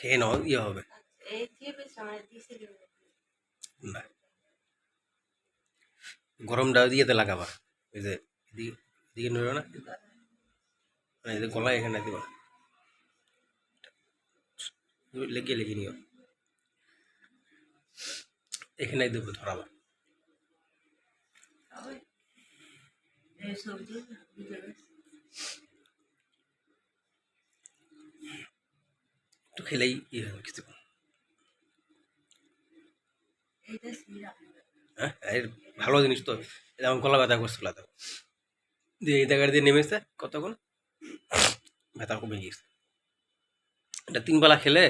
খেয়ে নাও ইয়ে হবে। না। গরমটা দিয়েতে লাগাবা। এই যে, এদিকে এদিকে নড়ো না। এদিকে গলায় এখানে দিবা লেগে লেগে নিও। এখানে দেবো ধরাবা। সবজি একটু খেলেই ইয়ে হবে হ্যাঁ ভালো জিনিস তো। যেমন গলা ব্যথা করছিল তো দিয়ে এই জায়গায় দিয়ে নেমেছে কতক্ষণ? ব্যথা কমে গিয়েছে এটা তিন বেলা খেলে